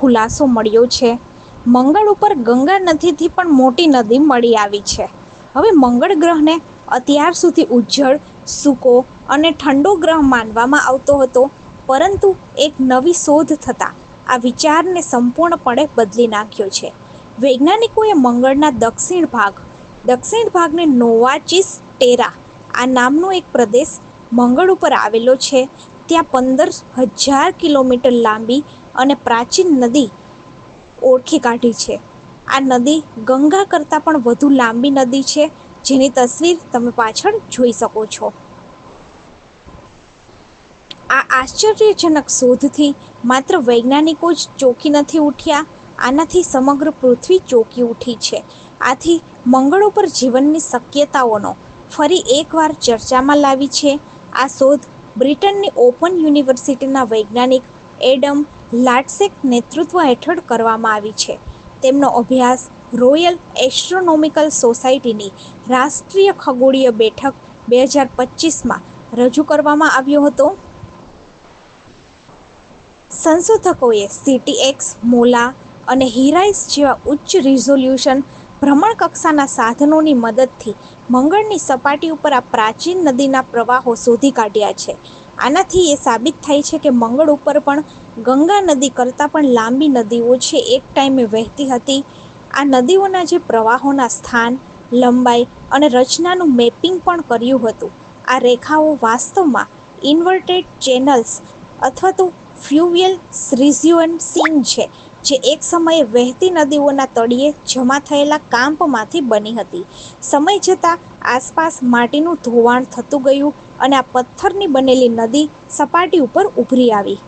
ખુલાસો મળ્યો છે. મંગળ ઉપર ગંગા નદીથી પણ મોટી નદી મળી આવી છે. હવે મંગળ ગ્રહને અત્યાર સુધી ઉજ્જળ, સૂકો અને ઠંડો ગ્રહ માનવામાં આવતો હતો, પરંતુ એક નવી શોધ થતાં આ વિચારને સંપૂર્ણપણે બદલી નાખ્યો છે. વૈજ્ઞાનિકોએ મંગળના દક્ષિણ ભાગ, દક્ષિણ ભાગને નોવાચિસ ટેરા, આ નામનો એક પ્રદેશ મંગળ ઉપર આવેલો છે. ત્યાં પંદર હજાર કિલોમીટર લાંબી અને પ્રાચીન નદી ઓળખી કાઢી છે. આ નદી ગંગા કરતાં પણ વધુ લાંબી નદી છે, જેની તસવીર તમે પાછળ જોઈ શકો છો. આ આશ્ચર્યજનક શોધથી માત્ર વૈજ્ઞાનિકો જ ચોકી નથી ઉઠ્યા, આનાથી સમગ્ર પૃથ્વી ચોંકી ઉઠી છે. આથી મંગળ ઉપર જીવનની શક્યતાઓનો ફરી એકવાર ચર્ચામાં લાવી છે. આ શોધ બ્રિટનની ઓપન યુનિવર્સિટીના વૈજ્ઞાનિક એડમ લાટસેક નેતૃત્વ હેઠળ કરવામાં આવી છે. તેમનો અભ્યાસ રોયલ એસ્ટ્રોનોમિકલ સોસાયટીની રાષ્ટ્રીય ખગોળીય બેઠક બે હજાર પચીસમાં રજૂ કરવામાં આવ્યો હતો. સંશોધકોએ સીટીએક્સ મોલા અને હિરાઇસ જેવા ઉચ્ચ રિઝોલ્યુશન ભ્રમણકક્ષાના સાધનોની મદદથી મંગળની સપાટી ઉપર આ પ્રાચીન નદીના પ્રવાહો શોધી કાઢ્યા છે. આનાથી એ સાબિત થાય છે કે મંગળ ઉપર પણ ગંગા નદી કરતાં પણ લાંબી નદીઓ છે, એક ટાઈમે વહેતી હતી. આ નદીઓના જે પ્રવાહોના સ્થાન, લંબાઈ અને રચનાનું મેપિંગ પણ કર્યું હતું. આ રેખાઓ વાસ્તવમાં ઇન્વર્ટેડ ચેનલ્સ અથવા તો ફ્યુવિયલ રિઝ્યુઅન્સિંગ છે, જે એક સમયે વહેતી નદીઓના તળિયે જમા થયેલા કાંપમાંથી બની હતી. સમય જતાં આસપાસ માટીનું ધોવાણ થતું ગયું અને આ પથ્થરની બનેલી નદી સપાટી ઉપર ઉભરી આવી.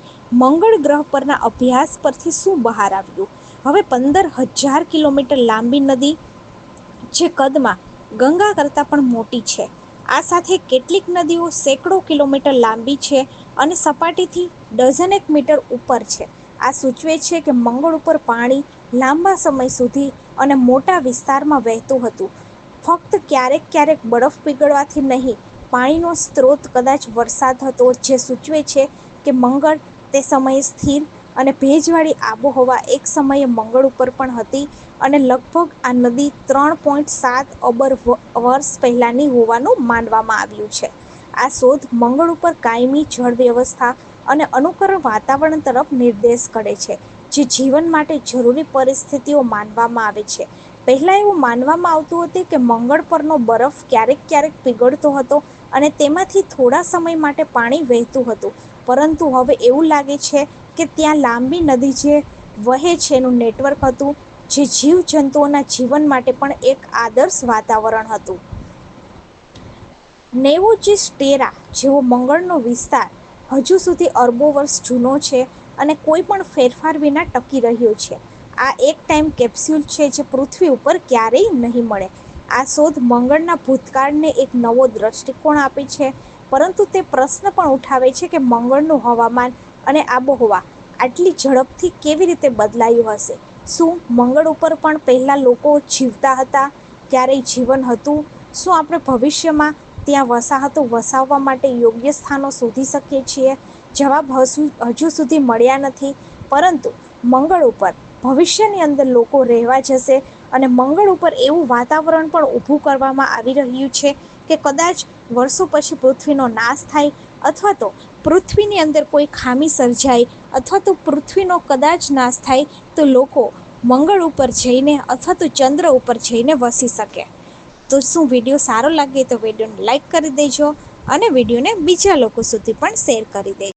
મંગળ ગ્રહ પરના અભ્યાસ પરથી શું બહાર આવ્યું? હવે પંદર હજાર કિલોમીટર લાંબી નદી જે કદમાં ગંગા કરતાં પણ મોટી છે. આ સાથે કેટલીક નદીઓ સેંકડો કિલોમીટર લાંબી છે અને સપાટીથી ડઝનેક મીટર ઉપર છે. આ સૂચવે છે કે મંગળ ઉપર પાણી લાંબા સમય સુધી અને મોટા વિસ્તારમાં વહેતું હતું. ફક્ત ક્યારેક ક્યારેક બરફ પીગળવાથી નહીં, પાણીનો સ્ત્રોત કદાચ વરસાદ હતો, જે સૂચવે છે કે મંગળ તે સમયે સ્થિર અને ભેજવાળી આબોહવા એક સમયે મંગળ ઉપર પણ હતી અને લગભગ આ નદી ત્રણ પોઈન્ટ સાત અબર વર્ષ પહેલાંની હોવાનું માનવામાં આવ્યું છે. આ શોધ મંગળ ઉપર કાયમી જળ વ્યવસ્થા અને અનુકરણ વાતાવરણ તરફ નિર્દેશ કરે છે, જે જીવન માટે જરૂરી પરિસ્થિતિઓ માનવામાં આવે છે. પહેલાં એવું માનવામાં આવતું હતું કે મંગળ પરનો બરફ ક્યારેક ક્યારેક પીગળતો હતો અને તેમાંથી થોડા સમય માટે પાણી વહેતું હતું. પરંતુ હવે એવું લાગે છે કે ત્યાં લાંબી નદી જે વહે છે એનું નેટવર્ક હતું, જે જીવજંતુઓના જીવન માટે પણ એક આદર્શ વાતાવરણ હતું. નેવોજિસ્ટેરા જેવો મંગળનો વિસ્તાર હજુ સુધી અરબો વર્ષ જૂનો છે અને કોઈ પણ ફેરફાર વિના ટકી રહ્યો છે. આ એક ટાઈમ કેપ્સ્યુલ છે જે પૃથ્વી ઉપર ક્યારેય નહીં મળે. આ શોધ મંગળના ભૂતકાળને એક નવો દ્રષ્ટિકોણ આપે છે પરંતુ તે પ્રશ્ન પણ ઉઠાવે છે કે મંગળનું હવામાન અને આબોહવા આટલી ઝડપથી કેવી રીતે બદલાયું હશે? શું મંગળ ઉપર પણ પહેલાં લોકો જીવતા હતા? ક્યારેય જીવન હતું? શું આપણે ભવિષ્યમાં ત્યાં વસાહતો વસાવવા માટે યોગ્ય સ્થાનો શોધી શકીએ છીએ? જવાબ હજુ હજુ સુધી મળ્યા નથી. પરંતુ મંગળ ઉપર ભવિષ્યની અંદર લોકો રહેવા જશે અને મંગળ ઉપર એવું વાતાવરણ પણ ઊભું કરવામાં આવી રહ્યું છે કે કદાચ વર્ષો પછી પૃથ્વીનો નાશ થાય અથવા તો પૃથ્વીની અંદર કોઈ ખામી સર્જાય અથવા તો પૃથ્વીનો કદાચ નાશ થાય તો લોકો મંગળ ઉપર જઈને અથવા તો ચંદ્ર ઉપર જઈને વસી શકે. તો શું વીડિયો સારો લાગે તો વિડીયોને લાઈક કરી દેજો અને વિડીયોને બીજા લોકો સુધી પણ શેર કરી દેજો.